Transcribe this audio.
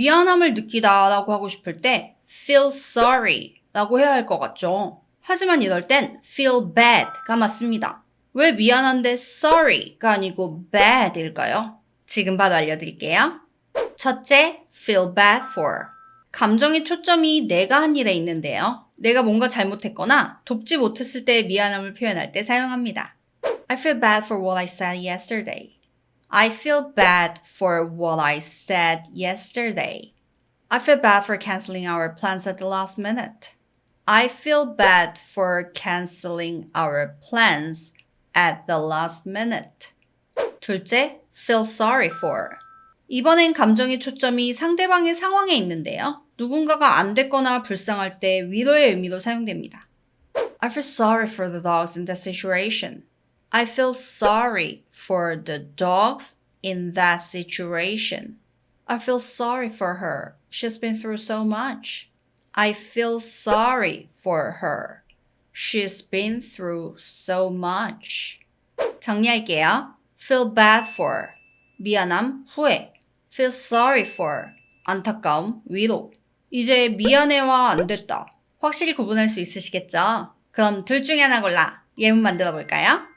미안함을 느끼다 라고 하고 싶을 때 feel sorry 라고 해야 할 것 같죠. 하지만 이럴 땐 feel bad가 맞습니다. 왜 미안한데 sorry가 아니고 bad일까요? 지금 바로 알려드릴게요. 첫째, feel bad for. 감정의 초점이 내가 한 일에 있는데요. 내가 뭔가 잘못했거나 돕지 못했을 때 미안함을 표현할 때 사용합니다. I feel bad for what I said yesterday. I feel bad for what I said yesterday. I feel bad for canceling our plans at the last minute. I feel bad for canceling our plans at the last minute. 둘째, feel sorry for. 이번엔 감정의 초점이 상대방의 상황에 있는데요. 누군가가 안 됐거나 불쌍할 때 위로의 의미로 사용됩니다. I feel sorry for the dogs in that situation. I feel sorry for the dogs in that situation. I feel sorry for her. She's been through so much. I feel sorry for her. She's been through so much. 정리할게요. feel bad for 미안함, 후회. feel sorry for 안타까움, 위로. 이제 미안해와 안 됐다. 확실히 구분할 수 있으시겠죠? 그럼 둘 중에 하나 골라 예문 만들어 볼까요?